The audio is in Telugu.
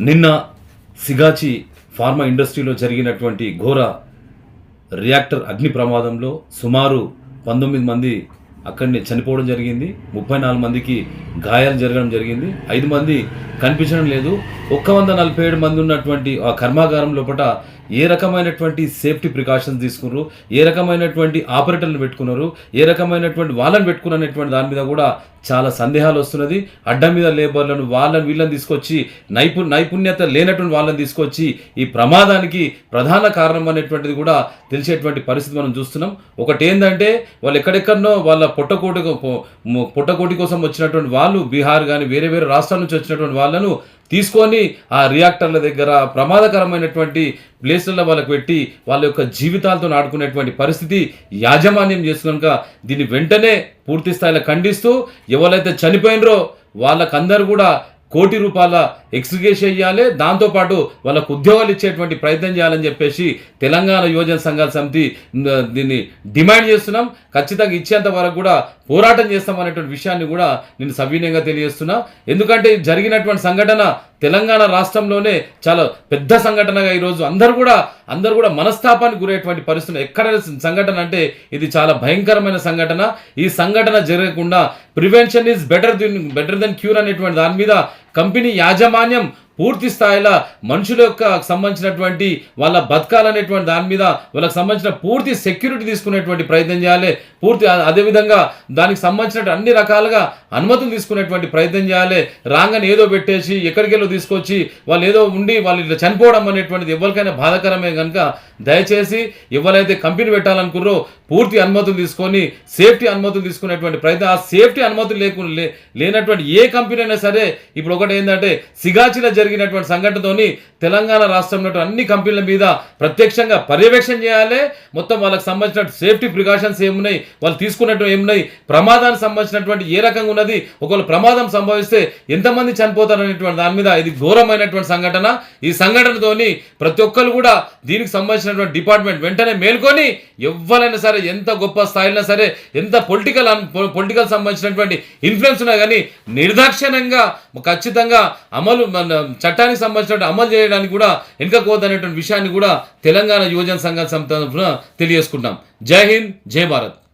నిన్న సిగాచి ఫార్మా ఇండస్ట్రీలో జరిగినటువంటి ఘోర రియాక్టర్ అగ్ని ప్రమాదంలో సుమారు పంతొమ్మిది మంది అక్కడనే చనిపోవడం జరిగింది. ముప్పై నాలుగు మందికి గాయాలు జరగడం జరిగింది. ఐదు మంది కనిపించడం లేదు. ఒక్క వంద నలభై ఏడు మంది ఉన్నటువంటి ఆ కర్మాగారం లోపల ఏ రకమైనటువంటి సేఫ్టీ ప్రికాషన్స్ తీసుకున్నారు? ఏ రకమైనటువంటి ఆపరేటర్లు పెట్టుకున్నారు? ఏ రకమైనటువంటి వాళ్ళని పెట్టుకున్నటువంటి దాని మీద కూడా చాలా సందేహాలు వస్తున్నది. అడ్డం మీద లేబర్లను వాళ్ళని వీళ్ళని తీసుకొచ్చి నైపు నైపుణ్యత లేనటువంటి వాళ్ళని తీసుకొచ్చి ఈ ప్రమాదానికి ప్రధాన కారణం అనేటువంటిది కూడా తెలిసేటువంటి పరిస్థితి మనం చూస్తున్నాం. ఒకటి ఏంటంటే వాళ్ళు ఎక్కడెక్కడనో వాళ్ళ పొట్టకోటి పొట్టకోటి కోసం వచ్చినటువంటి వాళ్ళు బీహార్ కానీ వేరే వేరే రాష్ట్రాల నుంచి వచ్చినటువంటి వాళ్ళను తీసుకొని ఆ రియాక్టర్ల దగ్గర ప్రమాదకరమైనటువంటి ప్లేసుల్లో వాళ్ళకి పెట్టి వాళ్ళ యొక్క జీవితాలతో ఆడుకునేటువంటి పరిస్థితి యాజమాన్యం చేసుకనుక దీన్ని వెంటనే పూర్తి స్థాయిలో ఖండిస్తూ ఎవరైతే చనిపోయినరో వాళ్ళకందరూ కూడా కోటి రూపాయల ఎక్స్గ్రేష్ చేయాలి దాంతోపాటు వాళ్ళకు ఉద్యోగాలు ఇచ్చేటువంటి ప్రయత్నం చేయాలని చెప్పేసి తెలంగాణ యువజన సంఘాల సమితి దీన్ని డిమాండ్ చేస్తున్నాం. ఖచ్చితంగా ఇచ్చేంత వరకు కూడా పోరాటం చేస్తాం అనేటువంటి విషయాన్ని కూడా నేను సవినయంగా తెలియజేస్తున్నా. ఎందుకంటే జరిగినటువంటి సంఘటన తెలంగాణ రాష్ట్రంలోనే చాలా పెద్ద సంఘటనగా ఈరోజు అందరూ కూడా అందరూ కూడా మనస్తాపానికి గురయ్యేటువంటి పరిస్థితులు ఎక్కడ సంఘటన అంటే ఇది చాలా భయంకరమైన సంఘటన. ఈ సంఘటన జరగకుండా prevention is better than better than cure అనేటువంటి దాని మీద కంపెనీ యాజమాన్యం పూర్తి స్థాయిలో మనుషుల యొక్క సంబంధించినటువంటి వాళ్ళ బతకాలనేటువంటి దాని మీద వాళ్ళకి సంబంధించిన పూర్తి సెక్యూరిటీ తీసుకునేటువంటి ప్రయత్నం చేయాలి. పూర్తి అదేవిధంగా దానికి సంబంధించిన అన్ని రకాలుగా అనుమతులు తీసుకునేటువంటి ప్రయత్నం చేయాలి. రాగానే ఏదో పెట్టేసి ఎక్కడికెళ్ళో తీసుకొచ్చి వాళ్ళు ఏదో ఉండి వాళ్ళు ఇట్లా చనిపోవడం అనేటువంటిది ఎవరికైనా బాధాకరమే కనుక దయచేసి ఎవరైతే కంపెనీ పెట్టాలనుకున్నారో పూర్తి అనుమతులు తీసుకొని సేఫ్టీ అనుమతులు తీసుకునేటువంటి ప్రయత్నం ఆ సేఫ్టీ అనుమతులు లేకుండా లేనటువంటి ఏ కంపెనీ అయినా సరే ఇప్పుడు ఒకటి ఏంటంటే సిగాచిలో జరిగినటువంటి సంఘటనతోని తెలంగాణ రాష్ట్రంలో అన్ని కంపెనీల మీద ప్రత్యక్షంగా పర్యవేక్షణ చేయాలి. మొత్తం వాళ్ళకి సంబంధించిన సేఫ్టీ ప్రికాషన్స్ ఏమున్నాయి? వాళ్ళు తీసుకున్నట్టు ఏమున్నాయి? ప్రమాదానికి సంబంధించినటువంటి ఏ రకంగా ఉన్నది? ఒకవేళ ప్రమాదం సంభవిస్తే ఎంతమంది చనిపోతారు అనేటువంటి దాని మీద ఇది ఘోరమైనటువంటి సంఘటన. ఈ సంఘటనతోని ప్రతి ఒక్కరు కూడా దీనికి సంబంధించినటువంటి డిపార్ట్మెంట్ వెంటనే మేల్కొని ఎవరైనా సరే ఎంత గొప్ప స్థాయిలో సరే ఎంత పొలిటికల్ పొలిటికల్ సంబంధించినటువంటి ఇన్ఫ్లుయెన్స్ ఉన్నా కానీ నిర్దాక్షిణ్యంగా ఖచ్చితంగా అమలు మన చట్టానికి సంబంధించిన అమలు చేయడానికి కూడా వెనుకపోదనేటువంటి విషయాన్ని కూడా తెలంగాణ యువజన సంఘం సంస్థ తెలియజేసుకుంటాం జై హింద్ జై భారత్.